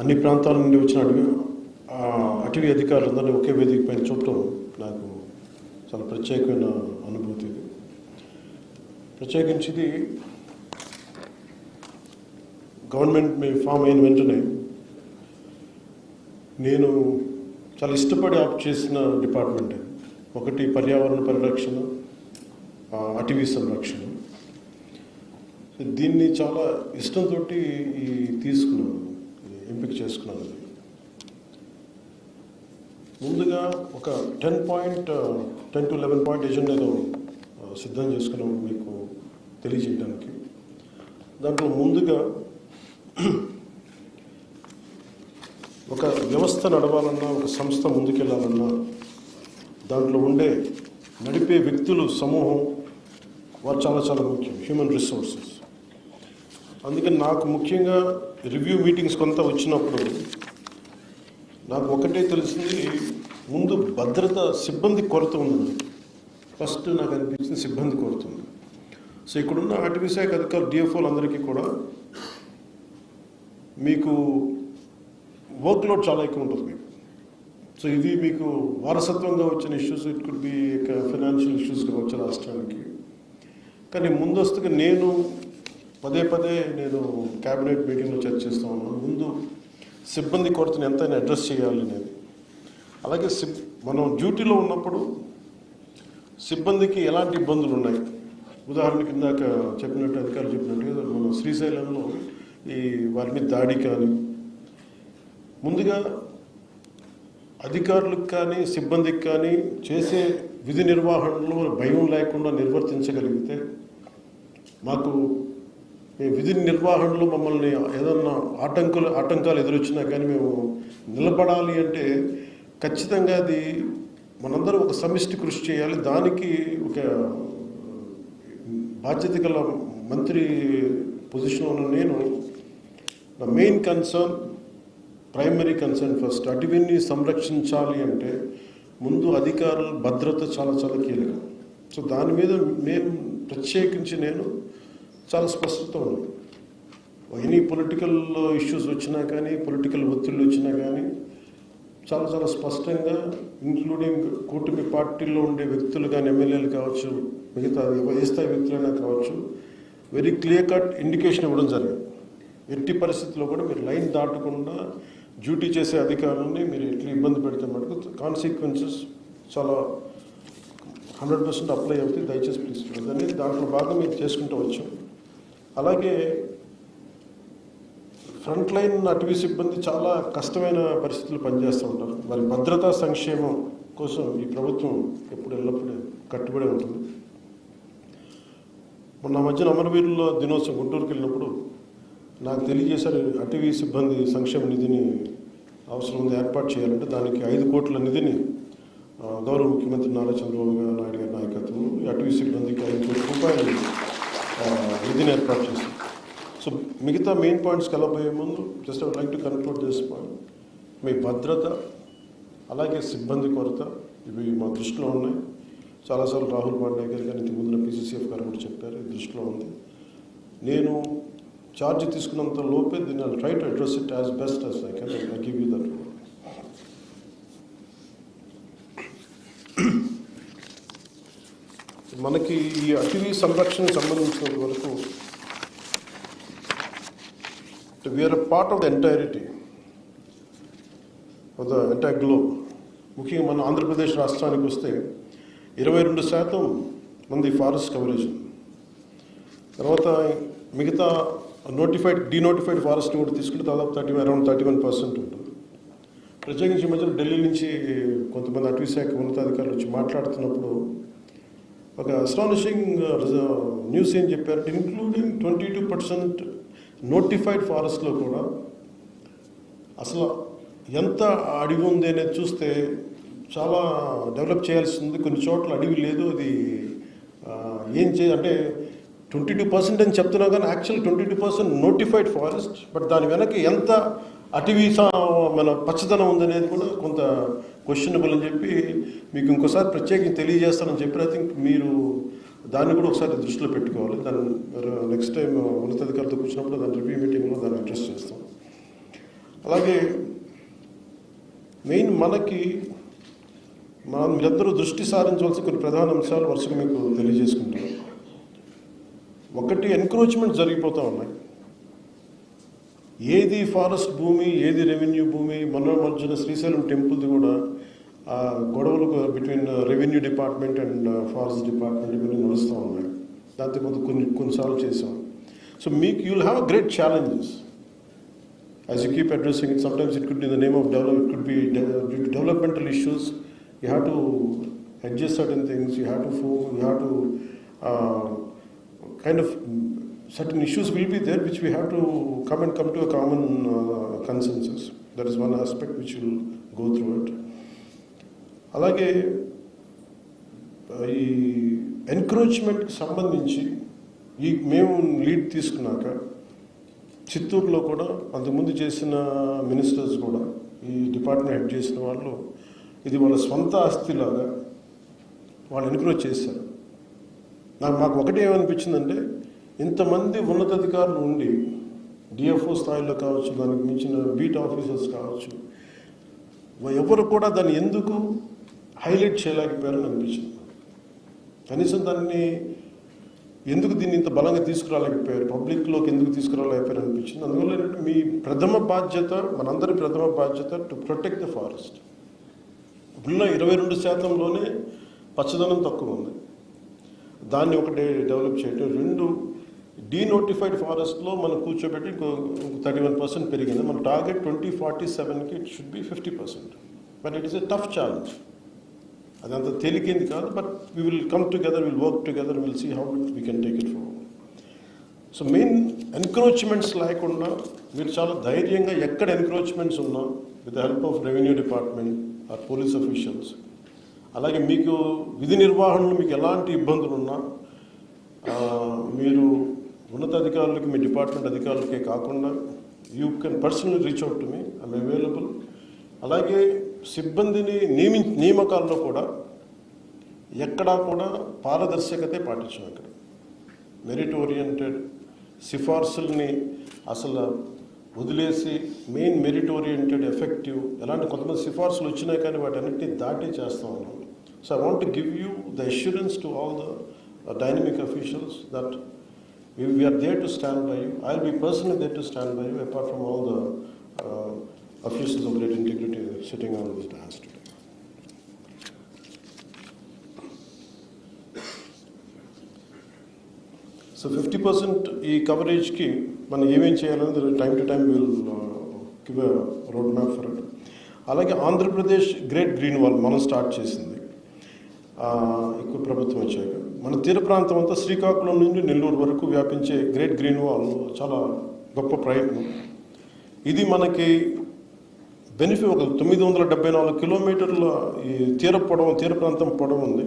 అన్ని ప్రాంతాల నుండి వచ్చిన అటవీ ఆ, అటవీ అధికారులందరినీ ఒకే వేదిక పైన చూడటం నాకు చాలా ప్రత్యేకమైన అనుభూతి ఇది. ప్రత్యేకించి గవర్నమెంట్ మీ ఫామ్ అయిన వెంటనే నేను చాలా ఇష్టపడి ఆప్ట్ చేసిన డిపార్ట్మెంట్ ఒకటి పర్యావరణ పరిరక్షణ అటవీ సంరక్షణ. దీన్ని చాలా ఇష్టంతో ఈ తీసుకున్నాను. ఎంపిక చేసుకున్నాను. ముందుగా ఒక ten point ten to eleven point agenda ఏదో సిద్ధం చేసుకున్నాం మీకు తెలియజేయడానికి. దాంట్లో ముందుగా ఒక వ్యవస్థ నడవాలన్నా ఒక సంస్థ ముందుకెళ్ళాలన్నా దాంట్లో ఉండే నడిపే వ్యక్తులు సమూహం వారు చాలా చాలా ముఖ్యం. హ్యూమన్ రిసోర్సెస్ అందుకని నాకు ముఖ్యంగా రివ్యూ మీటింగ్స్ కొంత వచ్చినప్పుడు నాకు ఒకటే తెలిసింది ముందు భద్రత సిబ్బంది కొరత ఉంది ఫస్ట్ నాకు అనిపించింది సిబ్బంది కొరత ఉంది సో ఇక్కడున్న అటవీ శాఖ అధికారులు డిఎఫ్ఓలు అందరికీ కూడా మీకు వర్క్ లోడ్ చాలా ఎక్కువ ఉంటుంది మీకు. సో ఇది మీకు వారసత్వంగా వచ్చిన issues it could be financial issues కావచ్చు రాష్ట్రానికి. కానీ ముందస్తుగా నేను పదే పదే నేను క్యాబినెట్ మీటింగ్లో చర్చిస్తూ ఉన్నాను. ముందు సిబ్బంది కొరతను ఎంతైనా అడ్రస్ చేయాలి అనేది. అలాగే సిబ్ మనం డ్యూటీలో ఉన్నప్పుడు సిబ్బందికి ఎలాంటి ఇబ్బందులు ఉన్నాయి? ఉదాహరణకి ఇందాక చెప్పినట్టు అధికారులు చెప్పినట్టుగా మనం శ్రీశైలంలో ఈ వారి మీద దాడి కానీ ముందుగా అధికారులకు కానీ సిబ్బందికి కానీ చేసే విధి నిర్వహణలో భయం లేకుండా నిర్వర్తించగలిగితే మాకు విధి నిర్వహణలో మమ్మల్ని ఏదన్నా ఆటంకులు ఆటంకాలు ఎదురొచ్చినా కానీ మేము నిలబడాలి అంటే ఖచ్చితంగా అది మనందరం ఒక సమిష్టి కృషి చేయాలి. దానికి ఒక బాధ్యత గల మంత్రి పొజిషన్లో ఉన్న నేను నా main concern primary concern first. అటవీని సంరక్షించాలి అంటే ముందు అధికారుల భద్రత చాలా చాలా కీలకం. సో దాని మీద మేము ప్రత్యేకించి నేను చాలా స్పష్టత ఉంది. ఎనీ పొలిటికల్ ఇష్యూస్ వచ్చినా కానీ పొలిటికల్ ఒత్తిళ్ళు వచ్చినా కానీ చాలా చాలా స్పష్టంగా ఇంక్లూడింగ్ కూటమి పార్టీల్లో ఉండే వ్యక్తులు కానీ ఎమ్మెల్యేలు కావచ్చు మిగతా ఏ స్థాయి వ్యక్తులైనా కావచ్చు వెరీ క్లియర్ కట్ ఇండికేషన్ ఇవ్వడం జరిగింది. ఎట్టి పరిస్థితుల్లో కూడా మీరు లైన్ దాటకుండా డ్యూటీ చేసే అధికారులని మీరు ఎట్లా ఇబ్బంది పెడితే మటుకు కాన్సిక్వెన్సెస్ చాలా హండ్రెడ్ పర్సెంట్ అప్లై అవుతాయి. దయచేసి ప్లీజ్ అనేది దాంట్లో భాగం మీరు చేసుకుంటూ వచ్చాం. అలాగే ఫ్రంట్ లైన్ అటవీ సిబ్బంది చాలా కష్టమైన పరిస్థితులు పనిచేస్తూ ఉంటారు. వారి భద్రతా సంక్షేమం కోసం ఈ ప్రభుత్వం ఎప్పుడు ఎల్లప్పుడూ కట్టుబడి ఉంటుంది. మొన్న మధ్యన అమరవీరుల దినోత్సవం గుంటూరుకి వెళ్ళినప్పుడు నాకు తెలియజేశారు అటవీ సిబ్బంది సంక్షేమ నిధిని అవసరం ఉంది ఏర్పాటు చేయాలంటే దానికి ఐదు కోట్ల నిధిని గౌరవ ముఖ్యమంత్రి నారా చంద్రబాబు గారు నాయుడు గారి నాయకత్వం అటవీ సిబ్బందికి ఐదు కోట్ల రూపాయలు విధిని ఏర్పాటు చేశారు సో మిగతా మెయిన్ పాయింట్స్కి వెళ్ళబోయే ముందు just I like to conclude this point మీ భద్రత అలాగే సిబ్బంది కొరత ఇవి మా దృష్టిలో ఉన్నాయి. చాలాసార్లు రాహుల్ పాండే గారు కానీ ఇంతకు ముందున పీసీసీఎఫ్ గారు కూడా చెప్పారు ఇది దృష్టిలో ఉంది. నేను ఛార్జ్ తీసుకున్నంత లోపే దీన్ని try to address it as best as I can I give you that మనకి ఈ అటవీ సంరక్షణకు సంబంధించినంత వరకు we're part of the entirety of the entire globe ముఖ్యంగా మన ఆంధ్రప్రదేశ్ రాష్ట్రానికి వస్తే ఇరవై రెండు శాతం మంది ఫారెస్ట్ కవరేజ్ తర్వాత మిగతా నోటిఫైడ్ డీనోటిఫైడ్ ఫారెస్ట్ కూడా తీసుకుంటే దాదాపు thirty around thirty one percent ఉంటుంది. ప్రత్యేకించి మధ్యలో ఢిల్లీ నుంచి కొంతమంది అటవీ శాఖ ఉన్నతాధికారులు వచ్చి మాట్లాడుతున్నప్పుడు ఒక అస్టానిషింగ్ న్యూస్ uh, uh, ఏం చెప్పారు? Including twenty two percent notified ఫారెస్ట్లో కూడా అసలు ఎంత అడవి ఉంది అనేది చూస్తే చాలా డెవలప్ చేయాల్సి ఉంది. కొన్ని చోట్ల అడవి లేదు. అది ఏం చే అంటే ట్వంటీ టూ పర్సెంట్ అని చెప్తున్నా కానీ actual twenty two percent notified forest but దాని వెనక ఎంత అటవీ మన పచ్చదనం ఉందనేది కూడా కొంత క్వశ్చనబుల్ అని చెప్పి మీకు ఇంకోసారి ప్రత్యేకంగా తెలియజేస్తానని చెప్పి ఐ థింక్ మీరు దాన్ని కూడా ఒకసారి దృష్టిలో పెట్టుకోవాలి. దాన్ని నెక్స్ట్ టైం ఉన్నతాధికారులతో కూర్చున్నప్పుడు దాని రివ్యూ మీటింగ్లో దాన్ని అడ్రస్ చేస్తాం. అలాగే మెయిన్ మనకి మనం మీరందరూ దృష్టి సారించవలసిన కొన్ని ప్రధాన అంశాలు వరుసగా మీకు తెలియజేసుకుంటాం ఒకటి ఎన్క్రోచ్మెంట్ జరిగిపోతూ ఉన్నాయి. ఏది ఫారెస్ట్ భూమి ఏది రెవెన్యూ భూమి మనోమర్జన శ్రీశైలం టెంపుల్ది కూడా ఆ గొడవలకు between revenue department and forest department ఇవన్నీ నడుస్తూ ఉన్నాయి. దాంతో ముందు కొన్ని కొన్నిసార్లు చేసాం సో మీకు you'll have a great challenges as you keep addressing it sometimes it could be the name of develop it could be developmental issues you have to adjust certain things you have to for you have to kind of have to uh, kind of certain issues will be there which we have to come and come to a common uh, consensus. That is one aspect which will go through it. అలాగే ఈ ఎన్క్రోచ్మెంట్కి సంబంధించి ఈ మేము lead తీసుకున్నాక చిత్తూరులో కూడా అంతకుముందు చేసిన మినిస్టర్స్ కూడా ఈ డిపార్ట్మెంట్ హెడ్ చేసిన వాళ్ళు ఇది వాళ్ళ స్వంత ఆస్తిలాగా వాళ్ళు ఎన్క్రోచ్ చేశారు నాకు మాకు ఒకటే ఏమనిపించిందంటే ఇంతమంది ఉన్నతాధికారులు ఉండి డిఎఫ్ఓ స్థాయిలో కావచ్చు దానికి మించిన బీట్ ఆఫీసర్స్ కావచ్చు ఎవరు కూడా దాన్ని ఎందుకు హైలైట్ చేయలేకపోయారని అనిపించింది. కనీసం దాన్ని ఎందుకు దీన్ని ఇంత బలంగా తీసుకురాలేకపోయారు పబ్లిక్లోకి ఎందుకు తీసుకురాలేకపోయారు అనిపించింది. అందువల్ల ఏంటంటే మీ ప్రథమ బాధ్యత మనందరి ప్రథమ బాధ్యత టు ప్రొటెక్ట్ ద ఫారెస్ట్ ఇప్పుడున్న ఇరవై రెండు శాతంలోనే పచ్చదనం తక్కువ ఉంది. దాన్ని ఒకటి డెవలప్ చేయడం రెండు డీనోటిఫైడ్ ఫారెస్ట్లో మనం కూర్చోబెట్టి ఇంకో థర్టీ వన్ పర్సెంట్ పెరిగింది. మన టార్గెట్ ట్వంటీ ఫార్టీ సెవెన్కి it should be fifty percent but it is a tough challenge అదంత తేలికేంది కాదు but we will come together will work together will see how we can take it forward so main encroachments లేకుండా మీరు చాలా ధైర్యంగా ఎక్కడ encroachments ఉన్నా with the help of revenue department or police officials అలాగే మీకు విధి నిర్వహణలో మీకు ఎలాంటి ఇబ్బందులు ఉన్నా మీరు ఉన్నతాధికారులకి మీ డిపార్ట్మెంట్ అధికారులకే కాకుండా you can personal reach out to me I'm available అలాగే సిబ్బందిని నియమి నియామకాల్లో కూడా ఎక్కడా కూడా పారదర్శకతే పాటించాం ఇక్కడ. మెరిట్ ఓరియంటెడ్ సిఫార్సుల్ని అసలు వదిలేసి మెయిన్ మెరిట్ ఓరియంటెడ్ ఎఫెక్టివ్ ఎలాంటి కొంతమంది సిఫార్సులు వచ్చినాయి కానీ వాటన్నిటిని దాటి చేస్తూ ఉన్నాం. So I want give you the assurance to all the dynamic officials that we're there to stand by you I will be personally there to stand by you apart from all the officials of great integrity sitting on this dance so fifty percent ఈ కవరేజ్కి మనం ఏమేం చేయాలనేది time to time will give road map for it అలాగే Andhra Pradesh great green wall మనం start చేసింది. ఎక్కువ ప్రభుత్వం వచ్చాక. మన తీర ప్రాంతం అంతా శ్రీకాకుళం నుండి నెల్లూరు వరకు వ్యాపించే గ్రేట్ గ్రీన్ వాల్ చాలా గొప్ప ప్రయత్నం. ఇది మనకి బెనిఫిట్ ఒక తొమ్మిది వందల డెబ్బై నాలుగు కిలోమీటర్ల ఈ తీర పొడవు తీర ప్రాంతం పొడవు ఉంది.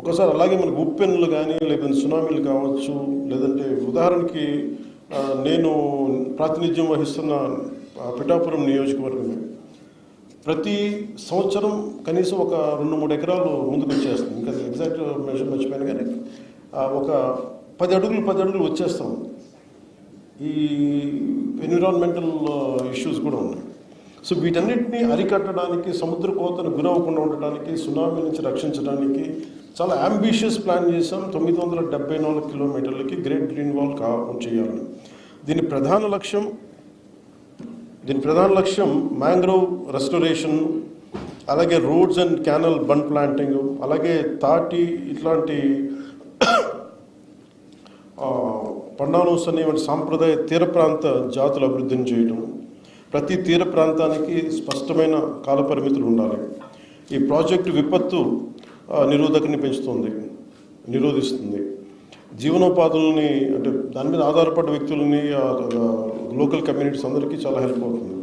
ఒకసారి అలాగే మనకు ఉప్పెన్లు కానీ లేకపోతే సునామీలు కావచ్చు లేదంటే ఉదాహరణకి నేను ప్రాతినిధ్యం వహిస్తున్న పిఠాపురం నియోజకవర్గం ప్రతి సంవత్సరం కనీసం ఒక రెండు మూడు ఎకరాలు ముందుకు వచ్చేస్తుంది. ఇంకా ఎగ్జాక్ట్ మెజర్ మర్చిపోయాను కానీ ఒక పది అడుగులు పది అడుగులు వచ్చేస్తాం. ఈ ఎన్విరాన్మెంటల్ ఇష్యూస్ కూడా ఉన్నాయి. సో వీటన్నిటిని అరికట్టడానికి సముద్ర కోతను గురవ్వకుండా ఉండటానికి సునామీ నుంచి రక్షించడానికి చాలా అంబిషియస్ ప్లాన్ చేసాం తొమ్మిది వందల డెబ్బై నాలుగు కిలోమీటర్లకి గ్రేట్ గ్రీన్ వాల్ కా చేయాలని. దీని ప్రధాన లక్ష్యం దీని ప్రధాన లక్ష్యం మ్యాంగ్రోవ్ రెస్టోరేషన్ అలాగే roads and canal bund planting అలాగే తాటి ఇట్లాంటి పండానోస్ అనేటువంటి సాంప్రదాయ తీర ప్రాంత జాతులు అభివృద్ధిని చేయడం ప్రతి తీర ప్రాంతానికి స్పష్టమైన కాలపరిమితులు ఉండాలి. ఈ ప్రాజెక్టు విపత్తు నిరోధకని పెంచుతుంది నిరోధిస్తుంది. జీవనోపాధుల్ని అంటే దాని మీద ఆధారపడ్డ వ్యక్తులని లోకల్ కమ్యూనిటీస్ అందరికీ చాలా హెల్ప్ అవుతుంది.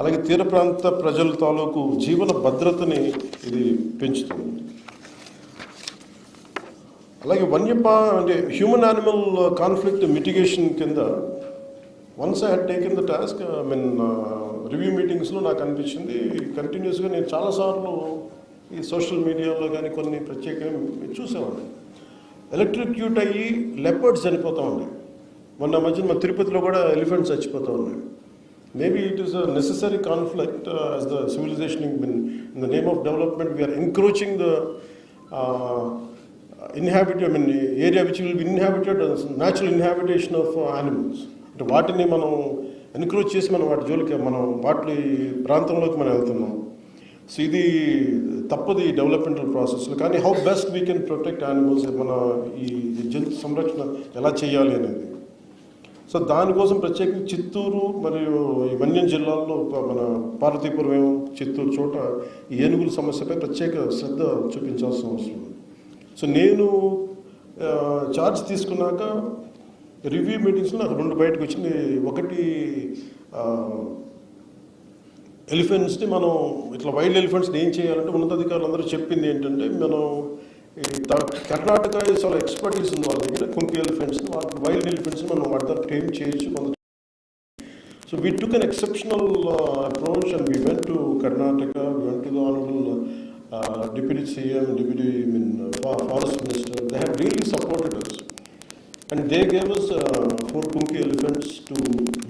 అలాగే తీర ప్రాంత ప్రజల తాలూకు జీవన భద్రతని ఇది పెంచుతుంది. అలాగే వన్యపా అంటే హ్యూమన్ యానిమల్ కాన్ఫ్లిక్ట్ మిటిగేషన్ కింద once I head taken the task I mean review మీటింగ్స్లో నాకు అనిపించింది కంటిన్యూస్గా నేను చాలాసార్లు ఈ సోషల్ మీడియాలో కానీ కొన్ని ప్రత్యేకంగా చూసేవాడిని. ఎలక్ట్రిక్యూట్ అయ్యి లెపర్డ్స్ చనిపోతూ ఉన్నాయి. మొన్న మధ్య మా తిరుపతిలో కూడా ఎలిఫెంట్స్ చచ్చిపోతూ ఉన్నాయి. Maybe it is a necessary conflict as the civilization in the name of development we're encroaching the inhabited I mean area which will be inhabited natural inhabitation of animals అంటే వాటిని మనం ఎన్క్రోచ్ చేసి మనం వాటి జోలికి మనం వాటి ప్రాంతంలోకి మనం వెళ్తున్నాం. సో ఇది తప్పది డెవలప్మెంటల్ ప్రాసెస్లో కానీ how best we can protect animals మన ఈ జంతు సంరక్షణ ఎలా చేయాలి అనేది. సో దానికోసం ప్రత్యేకంగా చిత్తూరు మరియు ఈ మన్యం జిల్లాల్లో ఒక మన పార్వతీపురం చిత్తూరు చోట ఈ ఏనుగుల సమస్యపై ప్రత్యేక శ్రద్ధ చూపించాల్సిన అవసరం ఉంది. సో నేను ఛార్జ్ తీసుకున్నాక రివ్యూ మీటింగ్స్లో నాకు రెండు బయటకు వచ్చింది ఒకటి ఎలిఫెంట్స్ని మనం ఇట్లా వైల్డ్ ఎలిఫెంట్స్ని ఏం చేయాలంటే ఉన్నతాధికారులు అందరూ చెప్పింది ఏంటంటే మనం ఈ కర్ణాటక చాలా ఎక్స్పర్టీస్ ఉంది వాళ్ళ దగ్గర కుంకి ఎలిఫెంట్స్ని వాళ్ళ వైల్డ్ ఎలిఫెంట్స్ని మనం వాటి ద్వారా ట్రైన్ చేయొచ్చు కొంత. So we took an exceptional approach and we went to Karnataka we went to the honourable deputy CM deputy mean forest minister they have really supported us and they gave us. Four uh, kumki elephants to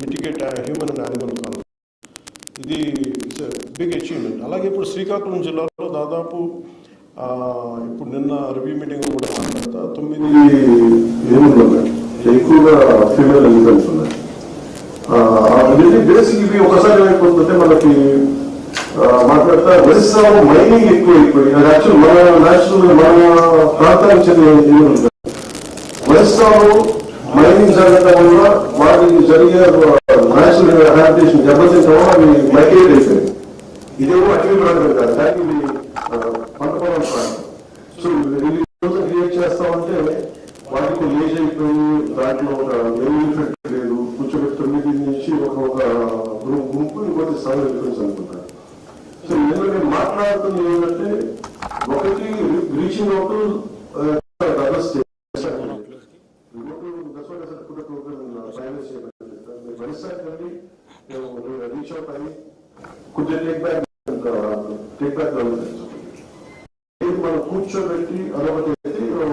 mitigate human and animal conflict ఇది it's big achievement అలాగే ఇప్పుడు శ్రీకాకుళం జిల్లాలో దాదాపు ఇప్పుడు నిన్న review meeting కూడా మాట్లాడతా తొమ్మిది ఏనుగులు ఎక్కువగా ఫీమేల్ ఎలిఫెంట్స్ ఉన్నాయి. ఇది బేసిక్ ఇవి ఒకసారి ఏమైపోతుందంటే మనకి మాట్లాడతా ఒరిస్సాలో మైనింగ్ ఎక్కువ అయిపోయింది యాక్చువల్ మన నేషనల్ మన ప్రాంతానికి చెందిన ఏనుగులు మైనింగ్ జరగడం వల్ల వాటికి జరిగే నేషనల్ హ్యాబిటేషన్ దెబ్బతింటడం వల్ల అవి మైగ్రేట్ అయిపోయింది ఇదేమో అటవీ ప్రాంతం కాదు కానీ ఇది ఆ, పంట పొలం ప్రాంతం సో ఇది క్రియేట్ చేస్తామంటే వాటికి లేజ్ అయిపోయి దాంట్లో ఒక ఎలిఫెంట్ లేదు కూర్చోబెట్టి తొమ్మిది నుంచి ఒక ఒక గ్రూప్ గుంపు ఇంకోటి సెవెన్ ఎలిఫెంట్స్ అనుకుంటారు సో ఇందులో నేను మాట్లాడుతుంది ఏంటంటే ఒకటి reaching out other state reach out అయ్యి కొంచెం టేక్ బ్యాక్ టేక్ బ్యాక్ మనం కూర్చోబెట్టి అదొకటి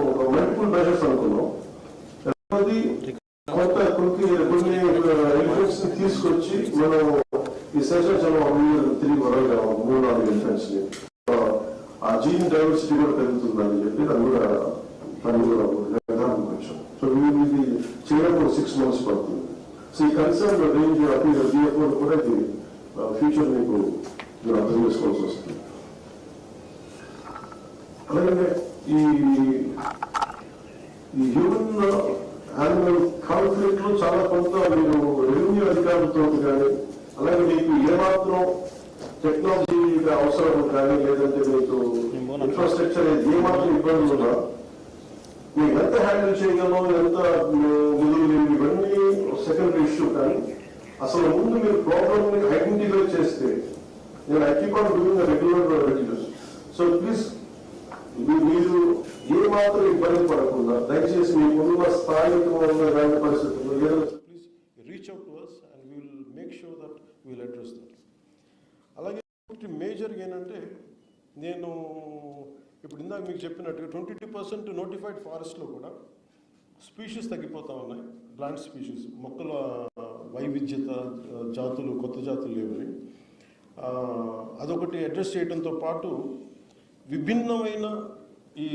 ఒక మల్టిపుల్ మెజర్స్ అనుకున్నాం రెండోది కొత్త కొన్ని కొన్ని ఎలిఫెంట్స్ తీసుకొచ్చి మనం ఈ శేషాచలం అభివృద్ధి తిరిగి వరగలం మూడు నాలుగు ఎలిఫెంట్స్ని ఆ జీన్ డైవర్సిటీ కూడా పెరుగుతుందని చెప్పి అది కూడా పని కూడా నిర్ధారణకు వచ్చాం సో ఇది చేయడం సిక్స్ మంత్స్ పడుతుంది సో ఈ కన్సర్న్ రేంజ్ డిఎఫ్ఓ కూడా ఇది ఫ్యూచర్ మీకు మీరు అర్థం చేసుకోవాల్సి వస్తుంది అలాగే ఈ ఈ హ్యూమన్ యానిమల్ కాన్ఫ్లిక్ట్లో చాలా కొంత మీరు రెవెన్యూ అధికారులతో కానీ అలాగే మీకు ఏమాత్రం టెక్నాలజీ అవసరం కానీ లేదంటే మీకు ఇన్ఫ్రాస్ట్రక్చర్ ఏమాత్రం ఇబ్బందులు ఉన్నా మీకు ఎంత హ్యాండిల్ చేయగలం ఎంత నిధులు అసలు ముందు మీరు ప్రాబ్లమ్ని ఐడెంటిఫై చేస్తే నేను I keep on doing regular regulars so please మీ- మీరు ఏ మాత్రం ఇబ్బంది పడకుండా దయచేసి మీకున్న ఉన్న ఇలాంటి పరిస్థితుల్లో please reach out to us and we will make sure that will address that అలాగే ఒకటి మేజర్గా ఏంటంటే నేను ఇప్పుడు ఇందాక మీకు చెప్పినట్టుగా ట్వంటీ టూ పర్సెంట్ నోటిఫైడ్ ఫారెస్ట్లో కూడా స్పీషీస్ తగ్గిపోతా ఉన్నాయి. ప్లాంట్ స్పీషీస్ మొక్కల వైవిధ్యత జాతులు కొత్త జాతులు లేవని. అదొకటి అడ్రస్ చేయడంతో పాటు విభిన్నమైన ఈ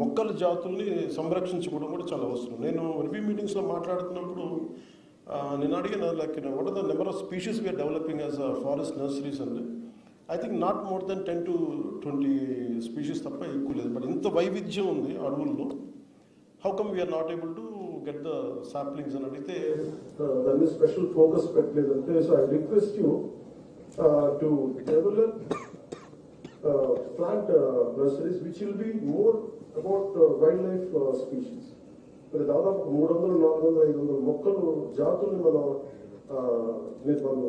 మొక్కల జాతుల్ని సంరక్షించుకోవడం కూడా చాలా అవసరం. నేను రివ్యూ మీటింగ్స్లో మాట్లాడుతున్నప్పుడు నేను అడిగిన like what are the number of species we're developing as a forest nurseries అండి I think not more than ten to twenty species తప్ప ఎక్కువ లేదు. బట్ ఇంత వైవిధ్యం ఉంది అడవుల్లో how come we're not able to get the saplings అని అడిగితే దాని మీద special focus పెట్టలేదంటే so I request you to develop plant nurseries which will be more about wildlife species మరి దాదాపు మూడు వందలు నాలుగు వందల ఐదు వందల మొక్కలు జాతుల్ని మనం మీరు మనం